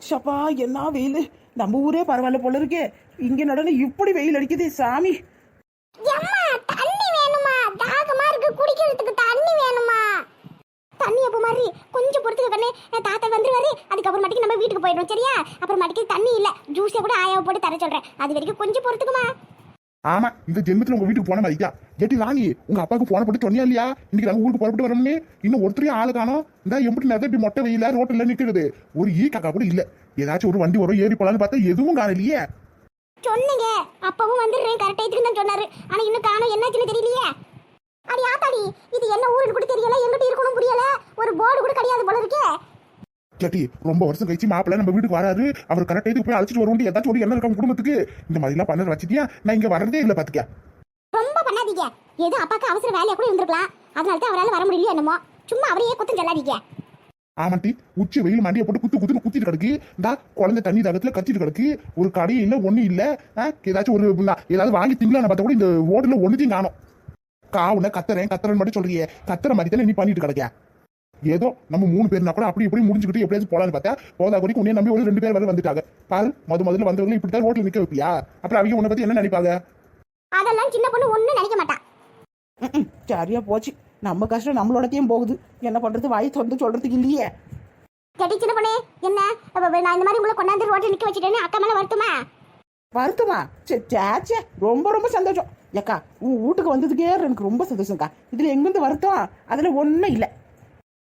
ஷப்பா என்ன வெயில்? நம்ம ஊரே பரவாயில்ல போல இருக்கே. இங்க நடன இப்படி வெயில் அடிக்குது சாமி. எம்மா தண்ணி வேணுமா? தாகமா இருக்கு குடிக்கிறதுக்கு தண்ணி வேணுமா? தண்ணி அப்போ மாதிரி கொஞ்சம் பொறுத்துக்க கண்ணு அஹ் தாத்தா வந்துருவாரு. அதுக்கப்புறமாட்டிக்கு நம்ம வீட்டுக்கு போயிடும் சரியா? அப்புறமாட்டிக்கு தண்ணி இல்லை. ஜூஸை கூட ஆயாவை போட்டு தர சொல்கிறேன் அது வரைக்கும் கொஞ்சம் பொறுத்துக்குமா? ஆமா இந்த ஜென்மத்துல உங்க வீட்டுக்கு போன மாதிரியா ஜெட்டி ராணி உங்க அப்பாவுக்கு போன போட்டு சொன்னியா இல்லையா? இன்னைக்கு நாங்க ஊருக்கு புறப்பட்டு வரோம்னு. இன்னும் ஒருத்தரையும் ஆளு காணும். இந்த எப்படி நிறைய இப்படி மொட்டை வெயில ரோட்டில் நிக்கிறது ஒரு ஈ காக்கா கூட இல்ல. ஏதாச்சும் ஒரு வண்டி வரும் ஏறி போலான்னு பார்த்தா எதுவும் காணலையே. சொன்னீங்க. அப்பவும் வந்துடுறேன். கரெக்ட் டைத்துக்கு தான் சொன்னாரு. ஆனா இன்னும் காணும். என்னாச்சுன்னு தெரியலையே. அடி ஆத்தாடி இது என்ன ஊருக்கு கூட தெரியல. எங்கிட்ட இருக்கணும் புரியல. ஒரு போர்டு கூட கிடையாது போல இருக்கே. கேட்டி ரொம்ப வருஷம் கழிச்சு மாப்பிள்ள நம்ம வீட்டுக்கு வராரு. அவர் கரெக்ட் இதுக்கு போய் அழைச்சிட்டு வருவோம் ஏதாச்சும் ஒரு என்ன இருக்காங்க குடும்பத்துக்கு? இந்த மாதிரி எல்லாம் பண்ண வச்சிட்டியா? நான் இங்க வரதே இல்ல பாத்துக்க. ரொம்ப பண்ணாதீங்க. ஏதோ அப்பாக்கு அவசர வேலையா கூட இருந்திருக்கலாம். அதனால தான் அவரால் வர முடியல என்னமோ. சும்மா அவரையே குத்தம் சொல்லாதீங்க. ஆமாட்டி உச்சி வெயில் மண்டியை போட்டு குத்து குத்துன்னு குத்திட்டு கிடக்கு. இந்த குழந்தை தண்ணி தகத்துல கத்திட்டு கிடக்கு. ஒரு கடையும் இல்ல ஒண்ணும் இல்ல. ஏதாச்சும் ஒரு ஏதாவது வாங்கி திங்கலாம் பார்த்தா கூட இந்த ரோடுல ஒண்ணுத்தையும் காணும். காவுன கத்துறேன் கத்துறேன்னு மட்டும் சொல்றியே. கத்துற மாதிரி தானே நீ பண்ணிட்டு கிடக்க. ஏதோ நம்ம மூணு பேர்னா கூட அப்படி இப்படி முடிஞ்சுக்கிட்டு எப்படியாச்சும் போலான்னு பார்த்தா போதா கூட உன்னைய நம்பி ஒரு ரெண்டு பேர் வரை வந்துட்டாங்க. பாரு முத முதல்ல வந்தவங்க இப்படி தான் ரோட்ல நிக்க வைப்பியா? அப்புறம் அவங்க உன்னை பத்தி என்ன நினைப்பாங்க? அதெல்லாம் சின்ன பொண்ணு ஒன்றும் நினைக்க மாட்டா. சரியா போச்சு. நம்ம கஷ்டம் நம்மளோடத்தையும் போகுது. என்ன பண்றது வாய் திறந்து சொல்றதுக்கு இல்லையே. கேட்டி சின்ன பொண்ணு என்ன? நான் இந்த மாதிரி உங்களை கொண்டாந்து ரோட்டில் நிக்க வச்சுட்டேன்னு அக்கா மேல வருத்துமா? வருத்தமா? சே சேச்சே ரொம்ப ரொம்ப சந்தோஷம். ஏக்கா உன் வீட்டுக்கு வந்ததுக்கே எனக்கு ரொம்ப சந்தோஷம்க்கா. இதுல எங்கிருந்து வருத்தம்? அதுல ஒண்ணும் இல்ல.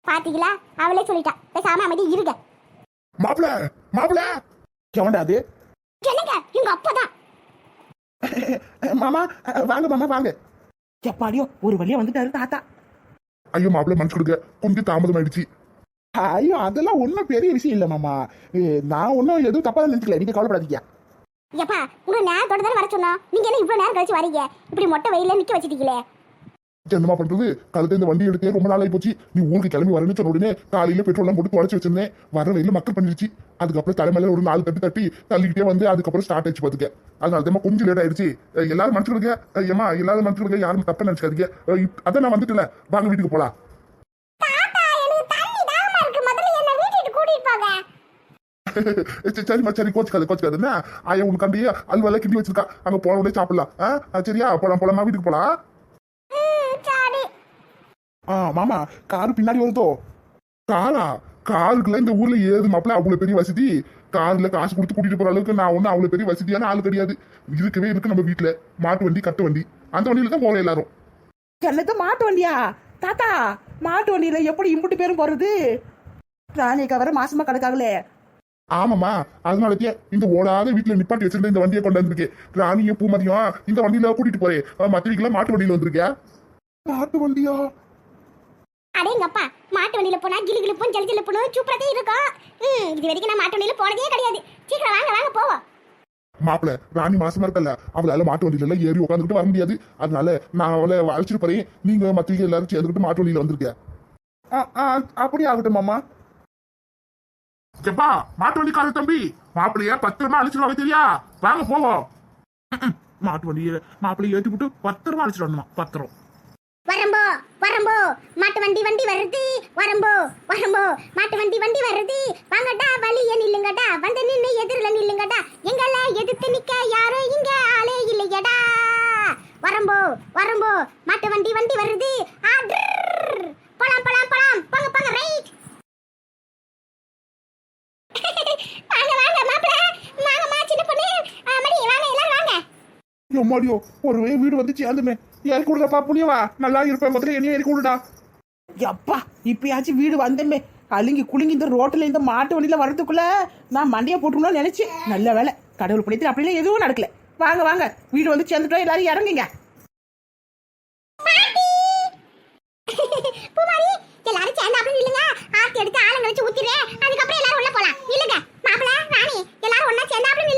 பாத்தீங்களா? அவளே சொல்லிட்டா. பேசாம அமைதி இருங்க. மாப்பிள மாப்பிள. எவன்டா அது? என்னங்க? எங்க அப்பா தான் மாமா வாங்க மாமா வாங்க. எப்பாடியோ ஒரு வழியா வந்துட்டாரு தாத்தா. ஐயோ மாப்பிள மனசு கொடுங்க. கொஞ்சம் தாமதம் ஆயிடுச்சு ஐயோ அதெல்லாம் ஒன்றும் பெரிய விஷயம் இல்லை மாமா. நான் ஒன்றும் எதுவும் தப்பா நினைக்கல நீங்க கவலைப்படாதீங்க. எப்பா உங்களை நேரத்தோட தானே வர சொன்னோம். நீங்க என்ன இவ்வளவு நேரம் கழிச்சு வரீங்க? இப்படி மொட்டை வெயில நிக்க வச்சிட்டீங்களே. என்னமா பண்றது? கழுத்து இந்த வண்டி எடுத்தே ரொம்ப நாளாகி போச்சு. நீ ஊருக்கு கிளம்பி வரணும்னு சொன்ன உடனே காலையில பெட்ரோல்லாம் போட்டு உடச்சு வச்சிருந்தேன். வர வெயில மக்கள் பண்ணிருச்சு. அதுக்கப்புறம் தலைமையில ஒரு நாலு தட்டு தட்டி தள்ளிக்கிட்டே வந்து அதுக்கப்புறம் ஸ்டார்ட் ஆச்சு பாத்துக்க. அதனால தான் கொஞ்சம் லேட் ஆயிடுச்சு. எல்லாரும் மனுச்சுடுங்க ஏமா எல்லாரும் மனுச்சுடுங்க யாரும் தப்பா நினைச்சுக்காதீங்க. அதான் நான் வந்துட்டல வாங்க வீட்டுக்கு போலாம். சரி, சரிம்மா சரி கோச்சுக்காது கோச்சுக்காதுன்னா ஆயா உங்களுக்கு கண்டியே அல்வெல்லாம் கிண்டி வச்சிருக்கா. அங்க போன உடனே சாப்பிடலாம். சரியா? போலாம் போலாமா வீட்டுக்கு போலாம். ஆ மாமா கார் பின்னாடி வருதோ? காரா காருக்குள்ள இந்த ஊர்ல ஏது மாப்பிள்ள அவ்வளவு பெரிய வசதி. கார்ல காசு கொடுத்து கூட்டிட்டு போற அளவுக்கு நான் ஒன்னும் அவ்வளவு பெரிய வசதியான ஆள் கிடையாது. இருக்கவே இருக்கு நம்ம வீட்டுல மாட்டு வண்டி கட்டு வண்டி. அந்த வண்டியில தான் போறோம் எல்லாரும். என்னது மாட்டு வண்டியா? தாத்தா மாட்டு வண்டியில எப்படி இம்புட்டு பேரும் போறது? ராணிக்கா வர மாசமா கிடக்காங்களே ஆமாமா அதனாலதே இந்த ஓடாத வீட்டுல நிப்பாட்டி வச்சிருந்த இந்த வண்டியை கொண்டு வந்திருக்கேன். ராணியும் பூமதியும் இந்த வண்டியில கூட்டிட்டு போறேன். மத்திரிக்கெல்லாம் மாட்டு வண்டியில வந்திருக்கேன் மாட்டு வண்டியா? அடேங்கப்பா மாட்டு வண்டியில போனா கிளி கிளிப்பும் ஜல் ஜிலிப்பும் சூப்பராக இருக்கும். ம் இது வரைக்கும் நான் மாட்டு வண்டியில போனதே கிடையாது. சீக்கிரம் வாங்க வாங்க போவோம் மாப்பிள ராணி மாசமா இருக்கல அவளால மாட்டு வண்டியில எல்லாம் ஏறி உட்காந்துக்கிட்டு வர முடியாது. அதனால நான் அவளை அழைச்சிட்டு போறேன். நீங்க மத்திரிக்கை எல்லாரும் சேர்ந்துக்கிட்டு மாட்டு வண்டியில வந்திருக்கேன் அப்படி ஆகட்டும் மாமா. எப்பா மாட்டு வண்டிக்கார தம்பி. மாப்பிளைய பத்திரமா அழைச்சிட்டு வாங்க தெரியா? வாங்க போவோம். மாட்டு வண்டியை மாப்பிள்ளைய ஏற்றி விட்டு பத்திரமா அழைச்சிட்டு வரணுமா? பத்திரம். வரம்போ. வரம்போ. மாட்டு வண்டி வண்டி வருது. வரம்போ வரம்போ. மாட்டு வண்டி வண்டி வருது. வாங்கடா வழிய நில்லுங்கடா. வந்து நின்று எதிரில் நில்லுங்கடா. எங்கள எதிர்த்து நிக்க யாரும் இங்க ஆளே இல்லையடா. வரம்போ வரம்போ. மாட்டு வண்டி வண்டி வருது. ஆட்ரு போலாம் போலாம் போலாம். போங்க போங்க. ரைட் வாங்க வாங்க மாப்பிள வாங்கம்மா சின்ன பொண்ணு ஆ, மணி வாங்க எல்லாரும் வாங்க எம்மாடியோ ஒரு வீடு வந்து சேர்ந்துமே. இறக்கி விடுறப்பா புண்ணியவா நல்லா இருப்பேன் முதல்ல என்னையும் இறக்கி விடுடா எப்பா இப்பயாச்சும் வீடு வந்தமே. அழுங்கி குலுங்கி இந்த ரோட்டில் இந்த மாட்டு வண்டியில வர்றதுக்குள்ள நான் மண்டையை போட்டுக்கணும்னு நினைச்சேன். நல்ல வேலை கடவுள் பிடித்து அப்படிலாம் எதுவும் நடக்கல. வாங்க வாங்க. வீடு வந்து சேர்ந்துட்டோம் எல்லாரும் இறங்குங்க. எல்லாரும் சேர்ந்து அப்படி நில்லுங்க. ஆர்த்தி எடுத்து ஆளுங்க வச்சு ஊத்திடுறேன் அதுக்கப்புறம் எல்லாரும் உள்ள போலாம். நில்லுங்க. மாப்பிள ராணி எல்லாரும் ஒண்ணா சேர்ந்து அப்படி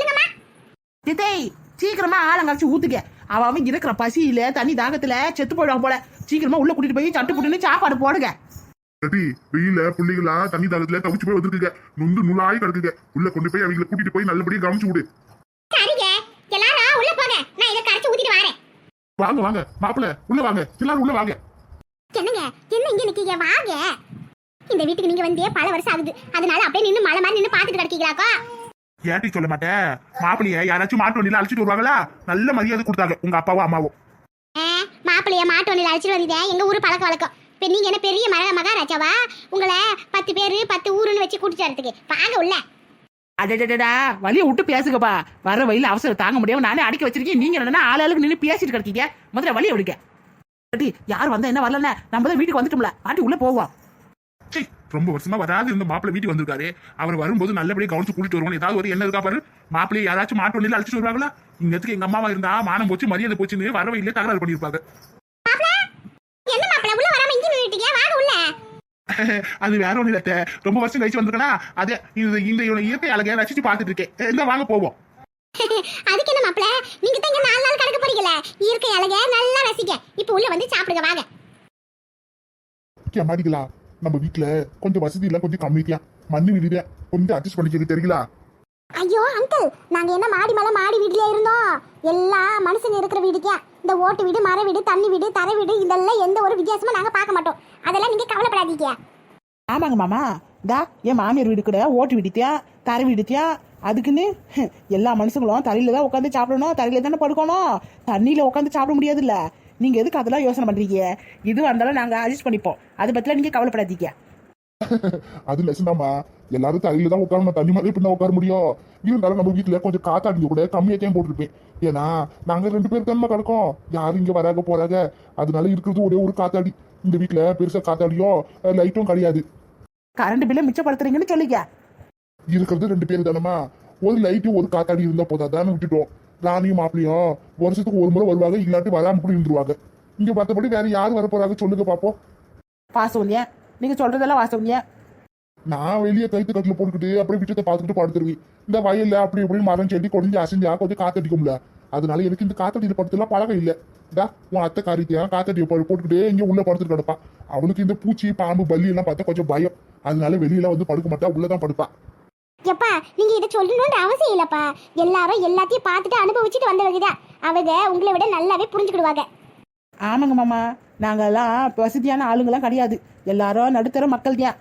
திதை சீக்கிரமா ஆலங்கரைச்சு ஊத்துக்க அவ அவன் இருக்கிற பசியில தண்ணி தாகத்துல செத்து போயிடுவான் போல. சீக்கிரமா உள்ள கூட்டிட்டு போய் சட்டு புட்டுன்னு சாப்பாடு போடுங்க. கட்டி வெயில புள்ளிகளா தண்ணி தாகத்துல தவிச்சு போய் வந்துருக்குங்க. நொந்து நுழாய் கிடக்குங்க. உள்ள கொண்டு போய் அவங்களை கூட்டிட்டு போய் நல்லபடியா கவனிச்சு விடு. சரிங்க. எல்லாரும் உள்ள போங்க. நான் இதை கரைச்சு ஊத்திட்டு வரேன். வாங்க வாங்க. மாப்பிள உள்ள வாங்க. எல்லாரும் உள்ள வாங்க. என்னங்க? என்ன இங்க நிக்கீங்க? வாங்க. இந்த வீட்டுக்கு நீங்க வந்தே பல வருஷம் ஆகுது. அதனால அப்படியே நின்னு மலை மாதிரி நின்னு பாத்துட்டு கிடக்கீங்களா சொல்லுவீங்களாக்கா ஏட்டி சொல்ல மாட்டேன் மாப்பிள்ளைய யாராச்சும் மாட்டு வண்டியில அழைச்சிட்டு வருவாங்களா? நல்ல மரியாதை கொடுத்தாங்க உங்க அப்பாவும் அம்மாவும். மாப்பிள்ளைய மாட்டு வண்டியில் அழைச்சிட்டு வந்தீங்க. எங்க ஊர் பழக்க வழக்கம். இப்போ நீங்க என்ன பெரிய மக மகாராஜாவா? உங்களை பத்து பேர் பத்து ஊருன்னு வச்சு கூட்டிட்டு வரதுக்கு வாங்க உள்ள. அடடடா வழியை விட்டு பேசுங்கப்பா. வர வழியில அவசரம் தாங்க முடியாம நானே அடிக்க வச்சிருக்கேன். நீங்க என்னன்னா ஆளாளுக்கு நின்று பேசிட்டு கிடக்கீங்க. முதல்ல வழியை விடுங்க. பாட்டி, யார் வந்தா என்ன வரலன்னு? நம்ம தான் வீட்டுக்கு வந்துட்டோம்ல. பாட்டி உள்ள போவோம். ரொம்ப வருஷமா வராது இருந்த மாப்பிள்ளை வீட்டுக்கு வந்திருக்காரு. அவர் வரும்போது நல்லபடியா கவனிச்சு கூட்டிட்டு வருவோம். ஏதாவது ஒரு என்ன இருக்கா பாரு? மாப்பிள்ளைய யாராச்சும் மாட்டு வண்டியில அழைச்சிட்டு வருவாங்களா? இங்கத்துக்கு எங்க அம்மாவா இருந்தா? மானம் போச்சு மரியாதை போச்சுன்னு வர வழியில தகராறு மாப்பிள்ளை இங்கே உள்ள அது வேற ஒண்ணு இல்ல அத்தை. ரொம்ப வருஷம் கழிச்சு வந்திருக்கனா? அதே இந்த இந்த இவனை இயற்கை அழகை ரசிச்சு பார்த்துட்டு இருக்கேன். இந்த வாங்க போவோம். அதுக்கு என்ன மாப்பிள்ளை நீங்க தான் இங்க நாலு நாள் கிடக்க போறீங்களே இயற்கை அழக நல்லா ரசிக்க இப்போ உள்ள வந்து சாப்பிடுங்க வாங்க. மாடிகளா நம்ம வீட்டுல கொஞ்சம் வசதி எல்லாம் கொஞ்சம் கம்மிக்கா மண்ணு வீடு கொஞ்சம் அட்ஜஸ்ட் பண்ணிக்கிறது தெரியல ஐயோ அங்கிள் நாங்க என்ன மாடி மேல மாடி வீட்லயே இருந்தோம். எல்லா மனுஷங்க இருக்கிற வீடுக்கே இந்த ஓட்டு வீடு மர வீடு தண்ணி வீடு தரை வீடு இதெல்லாம் எந்த ஒரு வித்தியாசமும் நாங்க பார்க்க மாட்டோம். அதெல்லாம் நீங்க கவலைப்படாதீங்க. ஆமாங்க மாமா. தா என் மாமியார் வீடு கூட ஓட்டு வீடுத்தியா தரை வீடுத்தியா அதுக்குன்னு எல்லா மனுஷங்களும் தரையில தான் உட்காந்து சாப்பிடணும். தரையில தானே படுக்கணும். தண்ணியில உட்காந்து சாப்பிட முடியாதுல்ல. நீங்க எதுக்கு அதெல்லாம் யோசனை பண்றீங்க? இதுவாக இருந்தாலும் நாங்க அட்ஜஸ்ட் பண்ணிப்போம். அதை பத்திலாம் நீங்க கவலைப்படாதீங்க. அது லட்சணாமா எல்லாரும் தரையில தான் உட்காரணும். தண்ணி மாதிரி பின்ன உட்கார முடியும்? இருந்தாலும் நம்ம வீட்டுல கொஞ்சம் காத்தாடி கூட கம்மியா தான் போட்டிருப்பேன். ஏன்னா நாங்க ரெண்டு பேர் தானே கிடக்கோம். யாரும் இங்க வராங்க போறாங்க அதனால இருக்கிறது ஒரே ஒரு காத்தாடி. இந்த வீட்டுல பெருசா காத்தாடியோ லைட்டும் கிடையாது. கரண்ட் பில்லை மிச்சப்படுத்துறீங்கன்னு சொல்லிக்க இருக்கிறது ரெண்டு பேர் தானமா ஒரு லைட்டு ஒரு காத்தாடி இருந்தா போதாதான்னு விட்டுட்டோம். ராணியும் மாப்பிளையும் வருஷத்துக்கு ஒரு முறை வருவாங்க இல்லாட்டி வராம கூட இருந்துருவாங்க. இங்க பார்த்தபடி வேற யார் வர போறாங்க சொல்லுங்க பாப்போம். வாசவன்யா நீங்க சொல்றதெல்லாம் வாசவன்யா நான் வெளியே கைத்து கட்டில போட்டுக்கிட்டு அப்படியே விட்டத்தை பார்த்துக்கிட்டு படுத்துருவேன் இந்த வயல்ல அப்படி இப்படி மரம் செடி கொடிஞ்சு அசைஞ்சா கொஞ்சம் காத்தடிக்கும்ல. அதனால எனக்கு இந்த காத்தடியில படுத்துலாம் பழக்கம் இல்ல. டா உன் அத்தை காரித்தியா காத்தடியை போட்டு- போட்டுக்கிட்டே இங்க உள்ள படுத்துட்டு கிடப்பா. அவனுக்கு இந்த பூச்சி பாம்பு பல்லி எல்லாம் பார்த்தா கொஞ்சம் பயம். அதனால வெளியில வந்து படுக்க மாட்டா உள்ளதான் படுப்பா. எப்பா நீங்க இதை சொல்லணும்னு அவசியம் இல்லப்பா. எல்லாரும் எல்லாத்தையும் பார்த்துட்டு அனுபவிச்சுட்டு வந்தவங்க அவங்க உங்களை விட நல்லாவே புரிஞ்சுக்கிடுவாங்க. ஆமாங்க மாமா. நாங்கெல்லாம் வசதியான ஆளுங்கெல்லாம் கிடையாது. எல்லாரும் நடுத்தர மக்கள் தான்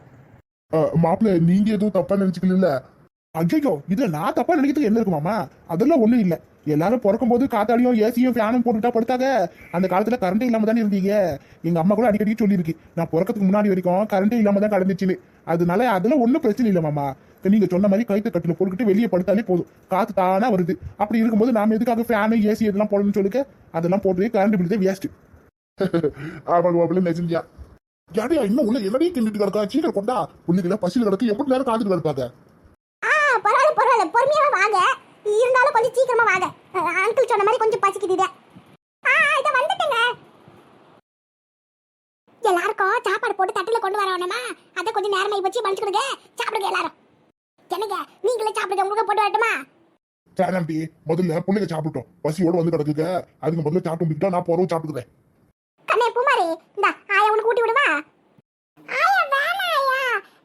மாப்பிள்ள நீங்க எதுவும் தப்பா நினைச்சுக்கல ஐயோ இதுல நான் தப்பா நினைக்கிறதுக்கு என்ன இருக்கு மாமா? அதெல்லாம் ஒண்ணும் இல்ல. எல்லாரும் பிறக்கும் போது காத்தாடியும் ஏசியும் ஃபேனும் போட்டுட்டா படுத்தாங்க. அந்த காலத்துல கரண்டே இல்லாம தானே இருந்தீங்க? எங்க அம்மா கூட அடிக்கடி சொல்லியிருக்கு. நான் பிறக்கிறதுக்கு முன்னாடி வரைக்கும் கரண்டே இல்லாம தான் கடந்துச்சுன்னு. அதனால அதெல்லாம் ஒண்ணும் பிரச்சனை இல்லை மாமா. நீங்க சொன்ன மாதிரி கைத்த கட்டில போட்டுக்கிட்டு வெளியே படுத்தாலே போதும். காத்து தானா வருது. அப்படி இருக்கும்போது நாம எதுக்காக ஃபேனு ஏசி இதெல்லாம் போடணும்னு சொல்லுங்க? அதெல்லாம் போட்டு கரண்ட் பில் வேஸ்ட் ஆமாங்க மாப்பிள்ள நெசஞ்சியா யாரையா இன்னும் உள்ள எல்லாரையும் கிண்டிட்டு கிடக்கா? சீக்கிரம் கொண்டா. பிள்ளைகளை பசியில் கிடக்கு. எப்படி நேரம் காத்துட்டு கிடப்பாங்க பரவாயில்ல பரவாயில்ல. பொறுமையாக வாங்க. இருந்தாலும் கொஞ்சம் சீக்கிரமா வாங்க. அங்கிள் சொன்ன மாதிரி கொஞ்சம் பசிக்குது ஆ இத வந்துட்டேங்க. எல்லாருக்கும் சாப்பாடு போட்டு தட்டில் கொண்டு வரணுமா அதை கொஞ்சம் நேரமாயி வச்சு மன்னிச்சுக்கிடுங்க சாப்பிடுங்க எல்லாரும். என்னங்க? நீங்களே சாப்பிடுங்க. உங்களுக்கு போட்டு வரட்டுமா? சேனம்பி முதல்ல பிள்ளைங்க சாப்பிட்டோம் பசியோட வந்து கிடக்குங்க. அதுக்கு முதல்ல சாப்பிட்டு முடிக்கிட்டா நான் போறவும் சாப்பிட்டுக்கிறேன். கண்ணே பூமாரி இந்த ஆயா உனக்கு ஊட்டி விடுவா ஆயா வேணாம் ஆயா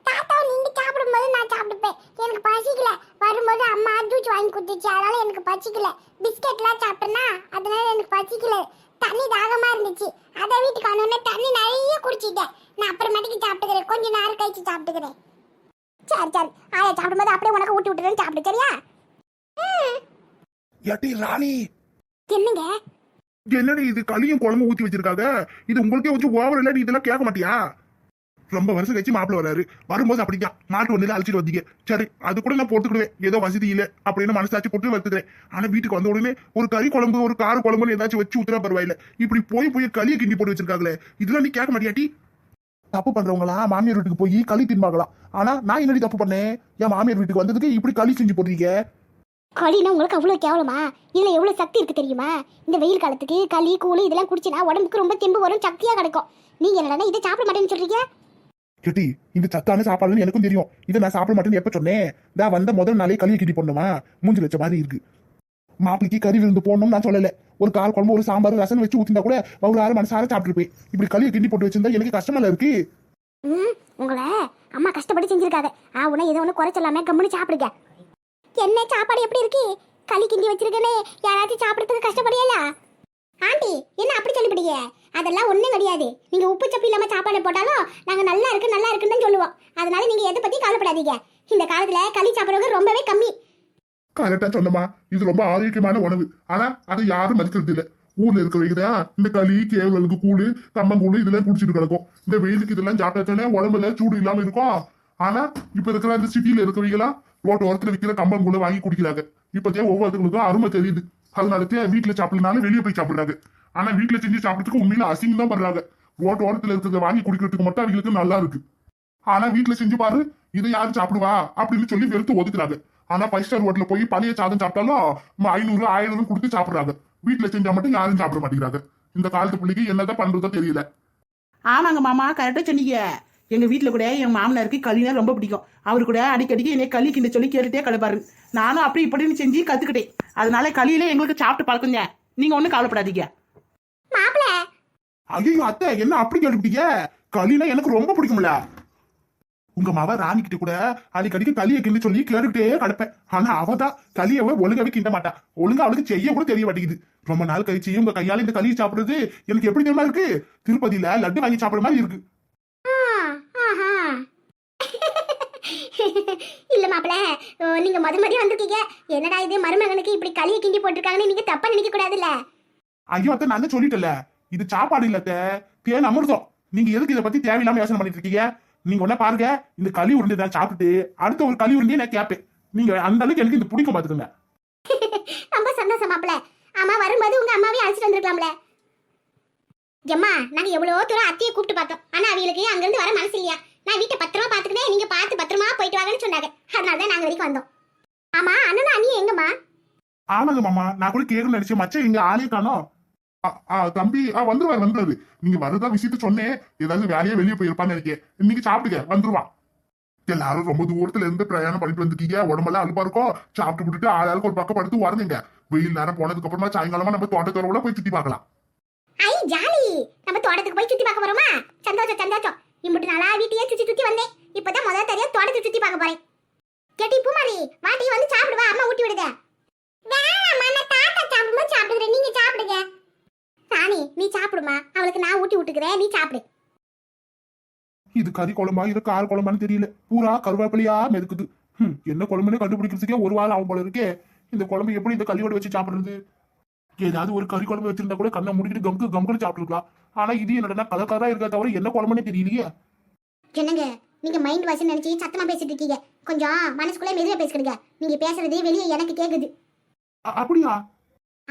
தாத்தா நீங்க சாப்பிடும்போது நான் சாப்பிட்டுப்பேன். எனக்கு பசிக்கல. வரும்போது அம்மா ஜூஸ் வாங்கி கொடுத்துச்சு அதனால எனக்கு பசிக்கல. பிஸ்கெட்லாம் சாப்பிட்டேன்னா அதனால எனக்கு பசிக்கல. தண்ணி தாகமா இருந்துச்சு. அதை வீட்டுக்கு வந்தோடனே தண்ணி நிறைய குடிச்சிட்டேன். நான் அப்புறமேட்டுக்கு சாப்பிட்டுக்கிறேன். கொஞ்ச நேரம் கழிச்சு சாப்பிட்டுக்கிறேன். சரி சரி ஆயா சாப்பிடும்போது அப்படியே உனக்கு ஊட்டி விட்டுறேன்னு சாப்பிடு சரியா. ஏட்டி ராணி. என்னங்க? என்னடி இது களியும் குழம்பு ஊத்தி வச்சிருக்காங்க? இது உங்களுக்கே கொஞ்சம் ஓவர் இல்ல நீ இதெல்லாம் கேட்க மாட்டியா? ரொம்ப வருஷம் கழிச்சு மாப்பிள்ள வராரு. வரும்போது அப்படிதான் மாட்டு வண்டியில அழைச்சிட்டு வந்தீங்க. சரி அது கூட நான் போட்டுக்கிடுவேன். ஏதோ வசதி இல்ல அப்படின்னு மனசாச்சு போட்டு வச்சுக்கிறேன் ஆனா வீட்டுக்கு வந்த உடனே ஒரு கறி குழம்பு ஒரு கார குழம்புன்னு ஏதாச்சும் வச்சு ஊத்துனா பரவாயில்ல. இப்படி போய் போய் களியை கிண்டி போட்டு வச்சிருக்காங்களே. இதெல்லாம் நீ கேட்க மாட்டியாட்டி தப்பு பண்றவங்களா? மாமியார் வீட்டுக்கு போய் களி தின்பாங்களாம் ஆனா நான் என்னடி தப்பு பண்ணேன்? என் மாமியார் வீட்டுக்கு வந்ததுக்கு இப்படி களி செஞ்சு போட்டுருக்கீங்க களினா உங்களுக்கு அவ்வளோ கேவலமா? இதில் எவ்வளோ சக்தி இருக்கு தெரியுமா? இந்த வெயில் காலத்துக்கு களி கூழ் இதெல்லாம் குடிச்சினா உடம்புக்கு ரொம்ப தெம்பு வரும் சக்தியாக கிடைக்கும். நீங்க என்னடா இதை சாப்பிட மாட்டேன்னு சொல்றீங்க? கேட்டி இந்த சத்தான சாப்பாடுன்னு எனக்கும் தெரியும். இதை நான் சாப்பிட மாட்டேன்னு எப்ப சொன்னேன்? நான் வந்த முதல் நாளே களியை கிட்டி போடணுமா? மூஞ்சி வச்ச மாதிரி இருக்கு. மாப்பிளைக்கு கறி விருந்து போடணும்னு நான் சொல்லல. ஒரு கால் குழம்பு ஒரு சாம்பார் ரசம் வச்சு ஊத்தினா கூட ஒரு ஆறு மனசார சாப்பிட்டுருப்பேன். இப்படி கழுவி கிண்டி போட்டு வச்சிருந்தா எனக்கு கஷ்டமா இருக்கு. உங்களை அம்மா கஷ்டப்பட்டு செஞ்சிருக்காத. ஆ உன இதை ஒன்று குறைச்சலாமே கம்முன்னு சாப்பிடுங்க. என்ன சாப்பாடு எப்படி இருக்கு? களி கிண்டி வச்சிருக்கேன்னு யாராச்சும் சாப்பிட்றதுக்கு கஷ்டப்படியல ஆண்டி என்ன அப்படி சொல்லிவிடுங்க அதெல்லாம் ஒன்றும் கிடையாது. நீங்க உப்பு சப்பு இல்லாம சாப்பாடு போட்டாலும் நாங்க நல்லா இருக்கு நல்லா இருக்குன்னு தான் சொல்லுவோம். அதனால நீங்க எதை பத்தி கவலைப்படாதீங்க. இந்த காலத்துல களி சாப்பிடுறவங்க ரொம்பவே கம்மி. கரெக்டா சொன்னமா இது ரொம்ப ஆரோக்கியமான உணவு. ஆனா அதை யாரும் மதிக்கிறது இல்ல. ஊர்ல இருக்கிறவங்க தான் இந்த களி கேவலுக்கு கூழு கம்மங்கூழு இதெல்லாம் குடிச்சிட்டு கிடக்கும். இந்த வெயிலுக்கு இதெல்லாம் சாப்பிட்டாலே உடம்புல சூடு இல்லாம இருக்கும். ஆனா இப்ப இருக்கிற இந்த சிட்டியில இருக்கிறவங்க எல்லாம் ரோட்டு ஓரத்துல விற்கிற கம்பங்கூழ வாங்கி குடிக்கிறாங்க. இப்பதே ஒவ்வொருத்தங்களுக்கும் அருமை தெரியுது. அதனாலத்தே வீட்டுல சாப்பிடனாலும் வெளியே போய் சாப்பிடுறாங்க. ஆனா வீட்டுல செஞ்சு சாப்பிட்றதுக்கு உண்மையில அசிங்கம் தான் பண்றாங்க ரோட்டு ஓரத்துல இருக்கிறத வாங்கி குடிக்கிறதுக்கு மட்டும் அவங்களுக்கு நல்லா இருக்கு. ஆனா வீட்டுல செஞ்சு பாரு இதை யாரும் சாப்பிடுவா? அப்படின்னு சொல்லி வெறுத்து ஒதுக்குறாங்க. ஆனா ஃபைவ் ஸ்டார் ஹோட்டல்ல போய் பழைய சாதம் சாப்பிட்டாலும் ஐநூறு ஆயிரம் கொடுத்து சாப்பிடுறாங்க. வீட்டுல செஞ்சா மட்டும் யாரும் சாப்பிட மாட்டேங்கிறாங்க. இந்த காலத்து பிள்ளைக்கு என்னதான் பண்றதோ தெரியல. ஆமாங்க மாமா கரெக்டாக சொன்னீங்க. எங்க வீட்டில் கூட என் மாமனாருக்கு களினா ரொம்ப பிடிக்கும். அவரு கூட அடிக்கடிக்கு என்னை களி கிண்ட சொல்லி கேட்டுட்டே கிடப்பாரு நானும் அப்படி இப்படின்னு செஞ்சு கத்துக்கிட்டேன். அதனால களியில எங்களுக்கு சாப்பிட்டு பழக்கங்க. நீங்க ஒன்றும் கவலைப்படாதீங்க. ஐயோ அத்தை என்ன அப்படி கேட்டுட்டீங்க களினா எனக்கு ரொம்ப பிடிக்கும்ல. உங்க மவ ராணி கிட்ட கூட அடிக்கடிக்கு களியை கிண்ட சொல்லி கேட்டுக்கிட்டே கிடப்பேன். ஆனா அவ தான் களியவ ஒழுங்காவே கிண்ட மாட்டா. ஒழுங்கா அவளுக்கு செய்ய கூட தெரிய மாட்டேங்குது. ரொம்ப நாள் கழிச்சு உங்க கையால இந்த களியை சாப்பிடுறது எனக்கு எப்படி தெரியுமா இருக்கு? திருப்பதியில லட்டு வாங்கி சாப்பிடுற மாதிரி இருக்கு. இல்ல மாப்பிள நீங்க முத முறையா வந்திருக்கீங்க. என்னடா இது மருமகனுக்கு இப்படி களியை கிண்டி போட்டிருக்காங்கன்னு நீங்க தப்பா நினைக்க கூடாதுல்ல? ஐயோ அத்தை நான் சொல்லிட்டல இது சாப்பாடு இல்ல அத்தை. தேன் அமிர்தம். நீங்க எதுக்கு இதை பத்தி தேவையில்லாம யோசனை பண்ணிட்டு இருக்கீங்க? நீங்க ஒண்ணா பாருங்க இந்த களி உருண்டை நான் சாப்பிட்டுட்டு அடுத்த ஒரு களி உருண்டையே நான் கேட்பேன் நீங்க அந்த அளவுக்கு எனக்கு இது பிடிக்கும் பாத்துக்கோங்க. ரொம்ப சந்தோஷம் மாப்பிள ஆமா வரும்போது உங்க அம்மாவே அழைச்சிட்டு வந்திருக்கலாம்ல. எம்மா நாங்க எவ்வளவோ தூரம் அத்தையை கூப்பிட்டு பார்த்தோம். ஆனா அவங்களுக்கு அங்கிருந்து வர மனசு இல்லையா? நான் வீட்டை பத்திரமா பாத்துக்கிட்டேன் நீங்க பார்த்து பத்திரமா போயிட்டு வாங்கன்னு சொன்னாங்க. அதனால தான் நாங்க வரைக்கும் வந்தோம். ஆமா அண்ணனும் அண்ணியும் எங்கம்மா? ஆமாங்க மாமா நான் கூட கேட்கணும்னு நினைச்சேன். மச்சம் இங்க ஆளே காணோம். தம்பி ஆ வந்துருவாரு வந்துருவாரு. நீங்க வரதா விஷயத்த சொன்னேன் ஏதாவது வேலையா வெளியே போயிருப்பான்னு நினைக்கேன். இன்னைக்கு சாப்பிடுங்க வந்துருவான் எல்லாரும் ரொம்ப தூரத்துல இருந்து பிரயாணம் பண்ணிட்டு வந்துட்டீங்க. உடம்பெல்லாம் அழுப்பா இருக்கும் சாப்பிட்டு விட்டுட்டு ஆளாளுக்கு ஒரு பக்கம் படுத்து உறங்குங்க. வெயில் நேரம் போனதுக்கு அப்புறமா சாயங்காலமா நம்ம தோட்டத்தோரவுல போய் சுத்தி பார்க்கலாம். ஐ ஜாலி. நம்ம தோட்டத்துக்கு போய் சுத்தி பார்க்க போறோமா? சந்தோஷம் சந்தோஷம். இம்புட்டு நாளா வீட்டையே சுத்தி சுத்தி வந்தேன். இப்பதான் முதல் தரையா தோட்டத்தை சுத்தி பார்க்க போறேன். கேட்டி பூமாரி வாட்டி வந்து சாப்பிடுவா அம்மா ஊட்டி விடுங்க வேணாம்மா நான் தாத்தா சாப்பிடும்போது சாப்பிடுறேன் நீங்க சாப்பிடுங்க. ராணி நீ சாப்பிடுமா? அவளுக்கு நான் ஊட்டி விட்டுக்கிறேன். நீ சாப்பிடு. இது கறி குழம்பா இது கார குழம்பான்னு தெரியல. பூரா கருவேப்பிலையா மெதுக்குது. என்ன குழம்புன்னு கண்டுபிடிக்கிறதுக்கே ஒரு வாரம் ஆகும் போல இருக்கே. இந்த குழம்பு எப்படி இந்த கறியோட வச்சு சாப்பிடுறது? ஏதாவது ஒரு கறி குழம்பு வச்சிருந்தா கூட கண்ணை முடிக்கிட்டு கம்கு கம்குன்னு சாப்பிட்டுருக்கலாம். ஆனா இது என்னடா கலர் கலரா இருக்கா தவிர என்ன குழம்புனே தெரியலையே. என்னங்க? நீங்க மைண்ட் வாய்ஸ் நினைச்சு சத்தமா பேசிட்டு இருக்கீங்க. கொஞ்சம் மனசுக்குள்ளே மெதுவா பேசிக்கிடுங்க. நீங்க பேசுறது வெளியே எனக்கு கேக்குது. அப்படியா?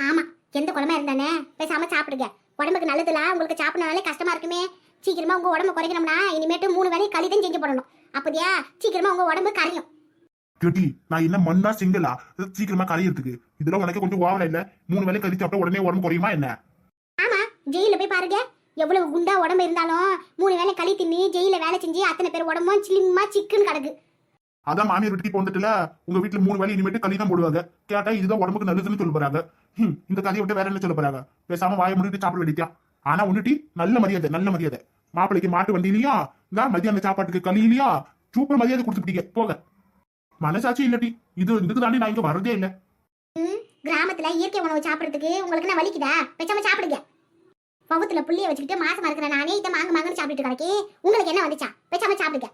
ஆமா. எந்த குழம்பா இருந்தானே? பேசாம சாப்பிடுங்க. உடம்புக்கு நல்லதுல? உங்களுக்கு சாப்பிடனாலே கஷ்டமா இருக்குமே. சீக்கிரமா உங்க உடம்பு குறைக்கணும்னா இனிமேட்டு மூணு வேலையும் களி தான் செஞ்சு போடணும். அப்போதியா சீக்கிரமா உங்க உடம்பு கரையும். கேட்டி நான் என்ன மண்ணா சிங்கிளா சீக்கிரமா கரையிறதுக்கு. இதெல்லாம் உனக்கு கொஞ்சம் ஓவரா இல்ல? மூணு வேலை கறி சாப்பிட்டா உடனே உடம்பு குறையுமா என்ன? ஆமா ஜெயில போய் பாருங்க. எவ்வளவு குண்டா உடம்பு இருந்தாலும் மூணு வேளை களி தின்னி ஜெயில வேலை செஞ்சு அத்தனை பேர் உடம்பும் சிலிம்மா சிக்குன்னு கிடக்கு அதான் மாமியார் வீட்டுக்கு வந்துட்டுல உங்க வீட்டுல மூணு வேலை இனிமேட்டு களி தான் போடுவாங்க. கேட்டா இதுதான் உடம்புக்கு நல்லதுன்னு சொல்ல போறாங்க. ஹம், இந்த கதையை விட்டு வேற என்ன சொல்ல போறாங்க? பேசாம வாய முடிட்டு சாப்பிட வேண்டியா ஆனா ஒண்ணுட்டி நல்ல மரியாதை நல்ல மரியாதை. மாப்பிள்ளைக்கு மாட்டு வண்டியிலையா இந்த மத்தியான சாப்பாட்டுக்கு களியிலையா சூப்பர் மரியாதை கொடுத்துட்டீங்க போக மனசாட்சி இல்லட்டி இது இதுக்கு தாண்டி நான் இங்க வரதே இல்ல. கிராமத்துல இயற்கை உணவு சாப்பிடுறதுக்கு உங்களுக்கு என்ன வலிக்குதா? பேசாம சாப்பிடுங்க. பவுத்துல புள்ளிய வச்சுக்கிட்டு மாசமா இருக்கிற நானே இதை மாங்க மாங்கன்னு சாப்பிட்டு கிடக்கே உங்களுக்கு என்ன வந்துச்சா? பேசாம சாப்பிடுங்க.